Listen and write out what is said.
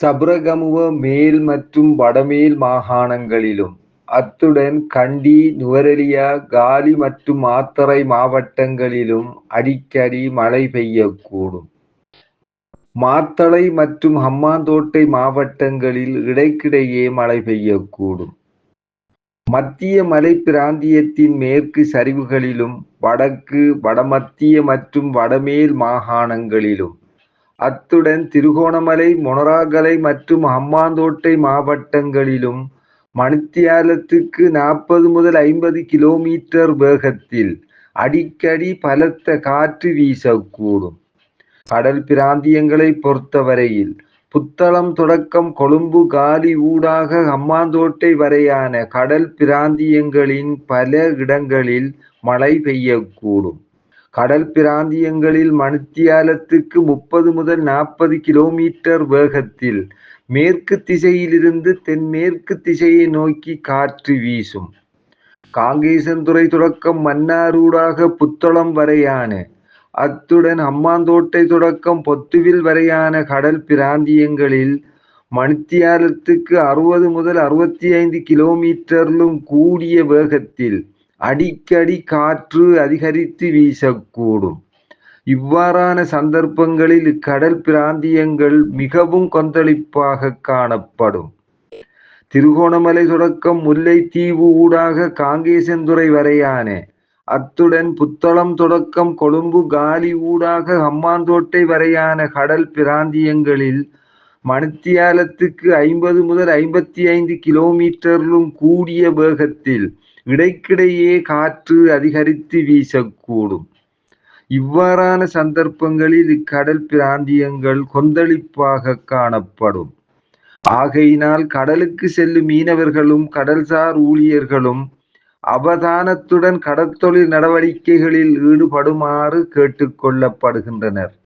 சபரகமுவ மேல் மற்றும் வடமேல் மாகாணங்களிலும், அத்துடன் கண்டி, நுவரெலியா, காலி மற்றும் மாத்தறை மாவட்டங்களிலும் அடிக்கடி மழை பெய்யக்கூடும். மாத்தளை மற்றும் ஹம்பாந்தோட்டை மாவட்டங்களில் இடைக்கிடையே மழை பெய்யக்கூடும். மத்திய மலைப்பிராந்தியத்தின் மேற்கு சரிவுகளிலும், வடக்கு, வடமத்திய மற்றும் வடமேல் மாகாணங்களிலும், அத்துடன் திருகோணமலை, மொனராகலை மற்றும் ஹம்பாந்தோட்டை மாவட்டங்களிலும் மணித்தியாலத்துக்கு நாற்பது முதல் ஐம்பது கிலோமீட்டர் வேகத்தில் அடிக்கடி பலத்த காற்று வீசக்கூடும். கடல் பிராந்தியங்களை பொறுத்தவரையில், புத்தளம் தொடக்கம் கொழும்பு காலி ஊடாக ஹம்பாந்தோட்டை வரையான கடல் பிராந்தியங்களின் பல இடங்களில் மழை பெய்யக்கூடும். கடல் பிராந்தியங்களில் மணித்தியாலத்துக்கு முப்பது முதல் நாற்பது கிலோமீட்டர் வேகத்தில் மேற்கு திசையிலிருந்து தென்மேற்கு திசையை நோக்கி காற்று வீசும். காங்கேசன்துறை தொடக்கம் மன்னாரூடாக புத்தளம் வரையான, அத்துடன் அம்மாந்தோட்டை தொடக்கம் பொத்துவில் வரையான கடல் பிராந்தியங்களில் மணித்தியாலத்துக்கு அறுபது முதல் அறுபத்தி ஐந்து கிலோமீட்டரும் கூடிய வேகத்தில் அடிக்கடி காற்று அதிகரித்து வீசக்கூடும். இவ்வாறான சந்தர்ப்பங்களில் இக்கடல் பிராந்தியங்கள் மிகவும் கொந்தளிப்பாக காணப்படும். திருகோணமலை தொடக்கம் முல்லைத்தீவு ஊடாக காங்கேசந்துறை வரையான, அத்துடன் புத்தளம் தொடக்கம் கொழும்பு காலி ஊடாக ஹம்மாந்தோட்டை வரையான கடல் பிராந்தியங்களில் மணித்தியாலத்துக்கு ஐம்பது முதல் ஐம்பத்தி ஐந்து கிலோமீட்டரிலும் கூடிய வேகத்தில் இடைக்கிடையே காற்று அதிகரித்து வீசக்கூடும். இவ்வாறான சந்தர்ப்பங்களில் இக்கடல் பிராந்தியங்கள் கொந்தளிப்பாக காணப்படும். ஆகையினால் கடலுக்கு செல்லும் மீனவர்களும், கடல்சார் ஊழியர்களும் அவதானத்துடன் கடற்தொழில் நடவடிக்கைகளில் ஈடுபடுமாறு கேட்டுக்கொள்ளப்படுகின்றனர்